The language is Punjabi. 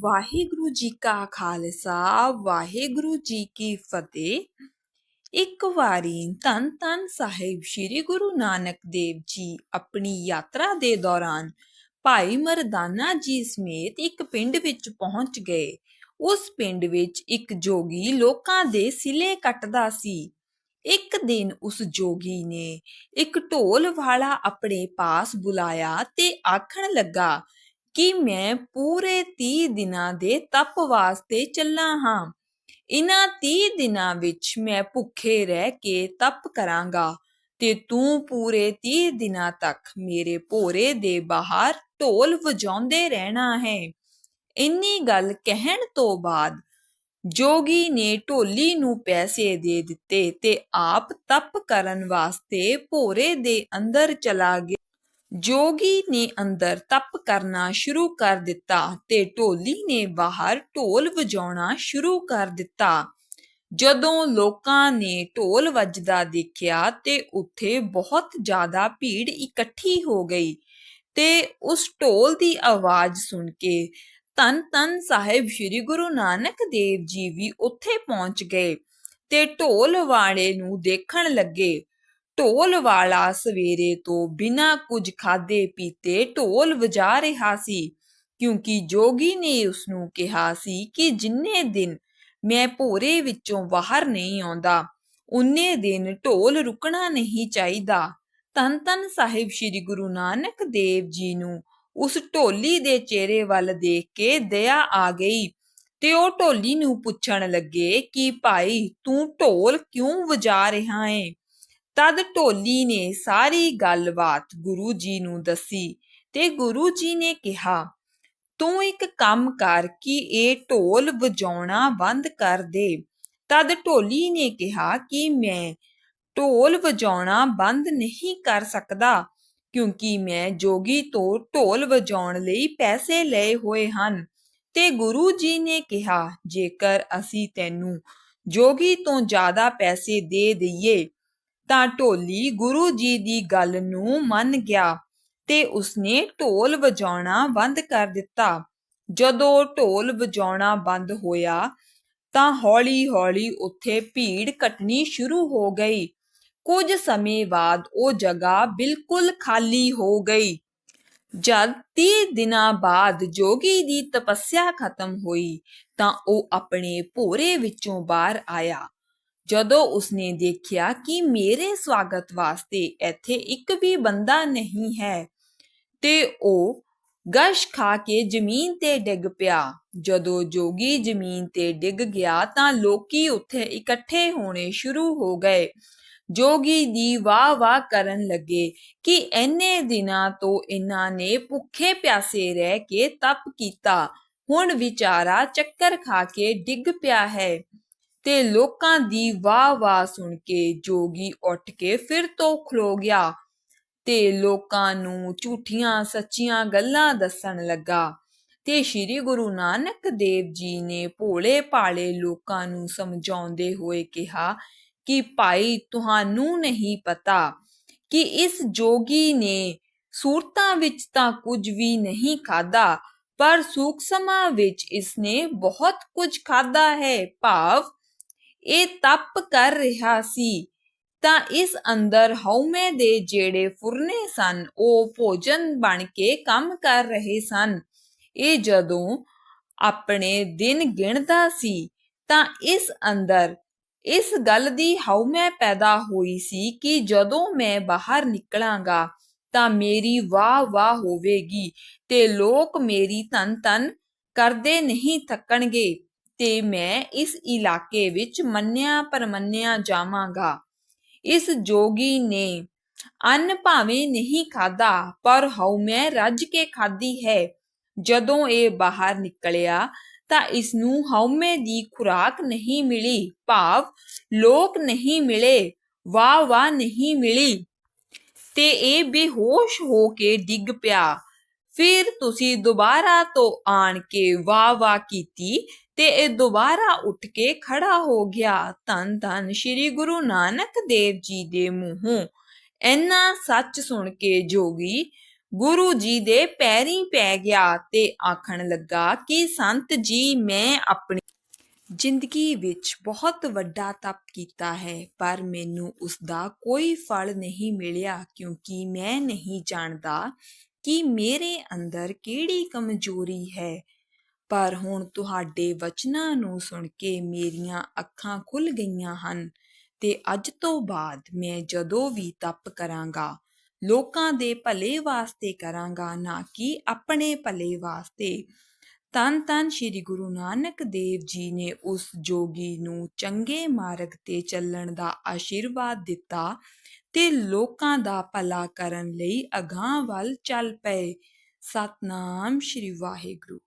ਵਾਹਿਗੁਰੂ ਜੀ ਕਾ ਖਾਲਸਾ, ਵਾਹਿਗੁਰੂ ਜੀ ਕੀ ਫਤਿਹ। ਇੱਕ ਵਾਰੀ ਧੰਨ ਧੰਨ ਸਾਹਿਬ ਸ੍ਰੀ ਗੁਰੂ ਨਾਨਕ ਦੇਵ ਜੀ ਆਪਣੀ ਯਾਤਰਾ ਦੇ ਦੌਰਾਨ ਭਾਈ ਮਰਦਾਨਾ ਜੀ ਸਮੇਤ ਇੱਕ ਪਿੰਡ ਵਿੱਚ ਪਹੁੰਚ ਗਏ। ਉਸ ਪਿੰਡ ਵਿੱਚ ਇੱਕ ਜੋਗੀ ਲੋਕਾਂ ਦੇ ਸਿਲੇ ਕੱਟਦਾ ਸੀ। ਇੱਕ ਦਿਨ ਉਸ ਜੋਗੀ ਨੇ ਇੱਕ ਢੋਲ ਵਾਲਾ ਆਪਣੇ ਪਾਸ ਬੁਲਾਇਆ ਤੇ ਆਖਣ ਲੱਗਾ ਕਿ ਮੈਂ ਪੂਰੇ 30 ਦਿਨਾਂ ਦੇ ਤਪ ਵਾਸਤੇ ਚੱਲਾ ਹਾਂ। ਇਨ੍ਹਾਂ 30 ਦਿਨਾਂ ਵਿੱਚ ਮੈਂ ਭੁੱਖੇ ਰਹਿ ਕੇ ਤਪ ਕਰਾਂਗਾ ਤੇ ਤੂੰ ਪੂਰੇ 30 ਦਿਨਾਂ ਤੱਕ ਮੇਰੇ ਭੋਰੇ ਦੇ ਬਾਹਰ ਢੋਲ ਵਜਾਉਂਦੇ ਰਹਿਣਾ ਹੈ। ਇੰਨੀ ਗੱਲ ਕਹਿਣ ਤੋਂ ਬਾਅਦ ਜੋਗੀ ਨੇ ਢੋਲੀ ਨੂੰ ਪੈਸੇ ਦੇ ਦਿੱਤੇ ਤੇ ਆਪ ਤਪ ਕਰਨ ਵਾਸਤੇ ਭੋਰੇ ਦੇ ਅੰਦਰ ਚਲਾ ਗਿਆ। ਜੋਗੀ ਨੇ ਅੰਦਰ ਤਪ ਕਰਨਾ ਸ਼ੁਰੂ ਕਰ ਦਿੱਤਾ ਤੇ ਢੋਲੀ ਨੇ ਬਾਹਰ ਢੋਲ ਵਜਾਉਣਾ ਸ਼ੁਰੂ ਕਰ ਦਿੱਤਾ। ਜਦੋਂ ਲੋਕਾਂ ਨੇ ਢੋਲ ਵੱਜਦਾ ਦੇਖਿਆ ਤੇ ਉੱਥੇ ਬਹੁਤ ਜ਼ਿਆਦਾ ਭੀੜ ਇਕੱਠੀ ਹੋ ਗਈ ਤੇ ਉਸ ਢੋਲ ਦੀ ਆਵਾਜ਼ ਸੁਣ ਕੇ ਧੰਨ ਧੰਨ ਸਾਹਿਬ ਸ੍ਰੀ ਗੁਰੂ ਨਾਨਕ ਦੇਵ ਜੀ ਵੀ ਉੱਥੇ ਪਹੁੰਚ ਗਏ ਤੇ ਢੋਲ ਵਾਲੇ ਨੂੰ ਦੇਖਣ ਲੱਗੇ। ਢੋਲ ਵਾਲਾ ਸਵੇਰੇ ਤੋਂ ਬਿਨਾਂ ਕੁਝ ਖਾਦੇ ਪੀਤੇ ਢੋਲ ਵਜਾ ਰਿਹਾ ਸੀ, ਕਿਉਂਕਿ ਜੋਗੀ ਨੇ ਉਸ ਨੂੰ ਕਿਹਾ ਸੀ ਕਿ ਜਿੰਨੇ ਦਿਨ ਮੈਂ ਭੋਰੇ ਵਿੱਚੋਂ ਬਾਹਰ ਨਹੀਂ ਆਉਂਦਾ, ਉਨੇ ਦਿਨ ਢੋਲ ਰੁਕਣਾ ਨਹੀਂ ਚਾਹੀਦਾ। ਤਨ ਤਨ ਸਾਹਿਬ ਸ੍ਰੀ ਗੁਰੂ ਨਾਨਕ ਦੇਵ ਜੀ ਨੂੰ ਉਸ ਢੋਲੀ ਦੇ ਚਿਹਰੇ ਵੱਲ ਦੇਖ ਕੇ ਦਇਆ ਆ ਗਈ ਤੇ ਉਹ ਢੋਲੀ ਨੂੰ ਪੁੱਛਣ ਲੱਗੇ ਕਿ ਭਾਈ ਤੂੰ ਢੋਲ ਕਿਉਂ ਵਜਾ ਰਿਹਾ ਹੈ ਤਦ ਢੋਲੀ ਨੇ ਸਾਰੀ ਗੱਲਬਾਤ ਗੁਰੂ ਜੀ ਨੂੰ ਦੱਸੀ ਤੇ ਗੁਰੂ ਜੀ ਨੇ ਕਿਹਾ, ਤੂੰ ਇੱਕ ਕੰਮ ਕਰ ਕਿ ਇਹ ਢੋਲ ਵਜਾਉਣਾ ਬੰਦ ਕਰ ਦੇ। ਤਦ ਢੋਲੀ ਨੇ ਕਿਹਾ ਕਿ ਮੈਂ ਢੋਲ ਵਜਾਉਣਾ ਬੰਦ ਨਹੀਂ ਕਰ ਸਕਦਾ, ਕਿਉਂਕਿ ਮੈਂ ਜੋਗੀ ਤੋਂ ਢੋਲ ਵਜਾਉਣ ਲਈ ਪੈਸੇ ਲਏ ਹੋਏ ਹਨ। ਤੇ ਗੁਰੂ ਜੀ ਨੇ ਕਿਹਾ, ਜੇਕਰ ਅਸੀਂ ਤੈਨੂੰ ਜੋਗੀ ਤੋਂ ਜ਼ਿਆਦਾ ਪੈਸੇ ਦੇ ਦਈਏ ਤਾਂ ਢੋਲੀ ਗੁਰੂ ਜੀ ਦੀ ਗੱਲ ਨੂੰ ਮੰਨ ਗਿਆ ਤੇ ਉਸਨੇ ਢੋਲ ਵਜਾਉਣਾ ਬੰਦ ਕਰ ਦਿੱਤਾ। ਜਦੋਂ ਢੋਲ ਵਜਾਉਣਾ ਬੰਦ ਹੋਇਆ ਤਾਂ ਹੌਲੀ-ਹੌਲੀ ਉੱਥੇ ਭੀੜ ਘਟਣੀ ਸ਼ੁਰੂ ਹੋ ਗਈ। ਕੁਝ ਸਮੇਂ ਬਾਅਦ ਉਹ ਜਗ੍ਹਾ ਬਿਲਕੁਲ ਖਾਲੀ ਹੋ ਗਈ। ਜਦ 30 ਦਿਨਾਂ ਬਾਅਦ ਜੋਗੀ ਦੀ ਤਪੱਸਿਆ ਖਤਮ ਹੋਈ ਤਾਂ ਉਹ ਆਪਣੇ ਭੋਰੇ ਵਿੱਚੋਂ ਬਾਹਰ ਆਇਆ। ਜਦੋਂ ਉਸਨੇ ਦੇਖਿਆ ਕਿ ਮੇਰੇ ਸਵਾਗਤ ਵਾਸਤੇ ਇੱਥੇ ਇੱਕ ਵੀ ਬੰਦਾ ਨਹੀਂ ਹੈ ਤੇ ਉਹ ਗਸ਼ ਖਾ ਕੇ ਜ਼ਮੀਨ ਤੇ ਡਿੱਗ ਪਿਆ। ਜਦੋਂ ਜੋਗੀ ਜ਼ਮੀਨ ਤੇ ਡਿੱਗ ਗਿਆ ਤਾਂ ਲੋਕੀ ਉੱਥੇ ਇਕੱਠੇ ਹੋਣੇ ਸ਼ੁਰੂ ਹੋ ਗਏ। ਜੋਗੀ ਦੀ ਵਾਹ ਵਾਹ ਕਰਨ ਲੱਗੇ ਕਿ ਐਨੇ ਦਿਨਾਂ ਤੋਂ ਇਹਨਾਂ ਨੇ ਭੁੱਖੇ ਪਿਆਸੇ ਰਹਿ ਕੇ ਤਪ ਕੀਤਾ। ਹੁਣ ਵਿਚਾਰਾ ਚੱਕਰ ਖਾ ਕੇ ਡਿੱਗ ਪਿਆ ਹੈ। ਤੇ ਲੋਕਾਂ ਦੀ ਵਾਹ ਵਾਹ ਸੁਣ ਕੇ ਜੋਗੀ ਉੱਠ ਕੇ ਫਿਰ ਤੋਂ ਖਲੋ ਗਿਆ ਤੇ ਲੋਕਾਂ ਨੂੰ ਝੂਠੀਆਂ ਸੱਚੀਆਂ ਗੱਲਾਂ ਦੱਸਣ ਲੱਗਾ ਤੇ ਸ੍ਰੀ ਗੁਰੂ ਨਾਨਕ ਦੇਵ ਜੀ ਨੇ ਭੋਲੇ ਭਾਲੇ ਲੋਕਾਂ ਨੂੰ ਸਮਝਾਉਂਦੇ ਹੋਏ ਕਿਹਾ ਕਿ ਭਾਈ, ਤੁਹਾਨੂੰ ਨਹੀਂ ਪਤਾ ਕਿ ਇਸ ਜੋਗੀ ਨੇ ਸੂਰਤਾਂ ਵਿੱਚ ਤਾਂ ਕੁਝ ਵੀ ਨਹੀਂ ਖਾਦਾ ਪਰ ਸੂਖਸਮਾਂ ਵਿੱਚ ਇਸਨੇ ਬਹੁਤ ਕੁਝ ਖਾਦਾ ਹੈ। ਭਾਵ ਇਹ ਤਪ ਕਰ ਰਿਹਾ ਸੀ, ਤਾਂ ਇਸ ਅੰਦਰ ਹਉਮੈ ਦੇ ਜਿਹੜੇ ਫੁਰਨੇ ਸਨ, ਉਹ ਭੋਜਨ ਬਣ ਕੇ ਕੰਮ ਕਰ ਰਹੇ ਸਨ। ਇਹ ਜਦੋਂ ਆਪਣੇ ਦਿਨ ਗਿਣਦਾ ਸੀ, ਤਾਂ ਇਸ ਅੰਦਰ ਇਸ ਗੱਲ ਦੀ ਹਉਮੈ ਪੈਦਾ ਹੋਈ ਸੀ ਕਿ ਜਦੋਂ ਮੈਂ ਬਾਹਰ ਨਿਕਲਾਂਗਾ, ਤਾਂ ਮੇਰੀ ਵਾਹ ਵਾਹ ਹੋਵੇਗੀ ਤੇ ਲੋਕ ਮੇਰੀ ਤਨ ਤਨ ਕਰਦੇ ਨਹੀਂ ਥੱਕਣਗੇ। ਤੇ ਮੈਂ ਇਸ ਇਲਾਕੇ ਵਿੱਚ ਮੰਨਿਆ ਪਰਮੰਨਿਆ ਜਾਵਾਂਗਾ। ਇਸ ਜੋਗੀ ਨੇ ਅੰਨ ਭਾਵੇਂ ਨਹੀਂ ਖਾਦਾ ਪਰ ਹਉਮੈ ਰੱਜ ਕੇ ਖਾਦੀ ਹੈ। ਜਦੋਂ ਇਹ ਬਾਹਰ ਨਿਕਲਿਆ ਤਾਂ ਇਸ ਨੂੰ ਹਉਮੈ ਦੀ ਖੁਰਾਕ ਨਹੀਂ ਮਿਲੀ, ਭਾਵ ਲੋਕ ਨਹੀਂ ਮਿਲੇ ਵਾਹ ਵਾਹ ਨਹੀਂ ਮਿਲੀ। ਤੇ ਇਹ ਬੇਹੋਸ਼ ਹੋ ਕੇ ਡਿੱਗ ਪਿਆ। ਫਿਰ ਤੁਸੀਂ ਦੁਬਾਰਾ ਤੋਂ ਆਣ ਕੇ ਵਾਹ ਵਾਹ ਕੀਤੀ ਤੇ ਇਹ ਦੁਬਾਰਾ ਉੱਠ ਕੇ ਖੜਾ ਹੋ ਗਿਆ। ਧੰਨ ਧੰਨ ਸ੍ਰੀ ਗੁਰੂ ਨਾਨਕ ਦੇਵ ਜੀ ਦੇ ਮੂੰਹੋਂ। ਇੰਨਾ ਸੱਚ ਸੁਣ ਕੇ ਜੋਗੀ ਗੁਰੂ ਜੀ ਦੇ ਪੈਰੀਂ ਪੈ ਗਿਆ ਤੇ ਆਖਣ ਲੱਗਾ ਕਿ ਸੰਤ ਜੀ, ਮੈਂ ਆਪਣੀ ਜ਼ਿੰਦਗੀ ਵਿੱਚ ਬਹੁਤ ਵੱਡਾ ਤਪ ਕੀਤਾ ਹੈ, ਪਰ ਮੈਨੂੰ ਉਸ ਦਾ ਕੋਈ ਫਲ ਨਹੀਂ ਮਿਲਿਆ ਕਿਉਂਕਿ ਮੈਂ ਨਹੀਂ ਜਾਣਦਾ ਕਿ ਮੇਰੇ ਅੰਦਰ ਕਿਹੜੀ ਕਮਜ਼ੋਰੀ ਹੈ। ਪਰ ਹੁਣ ਤੁਹਾਡੇ ਵਚਨਾਂ ਨੂੰ ਸੁਣ ਕੇ ਮੇਰੀਆਂ ਅੱਖਾਂ ਖੁੱਲ ਗਈਆਂ ਹਨ ਤੇ ਅੱਜ ਤੋਂ ਬਾਅਦ ਮੈਂ ਜਦੋਂ ਵੀ ਤਪ ਕਰਾਂਗਾ, ਲੋਕਾਂ ਦੇ ਭਲੇ ਵਾਸਤੇ ਕਰਾਂਗਾ, ਨਾ ਕਿ ਆਪਣੇ ਭਲੇ ਵਾਸਤੇ ਤਨ ਤਨ ਸ੍ਰੀ ਗੁਰੂ ਨਾਨਕ ਦੇਵ ਜੀ ਨੇ ਉਸ ਜੋਗੀ ਨੂੰ ਚੰਗੇ ਮਾਰਗ ਤੇ ਚੱਲਣ ਦਾ ਆਸ਼ੀਰਵਾਦ ਦਿੱਤਾ ਤੇ ਲੋਕਾਂ ਦਾ ਭਲਾ ਕਰਨ ਲਈ ਅਗਾਂਹ ਵੱਲ ਚੱਲ ਪਏ। ਸਤਨਾਮ ਸ੍ਰੀ ਵਾਹਿਗੁਰੂ।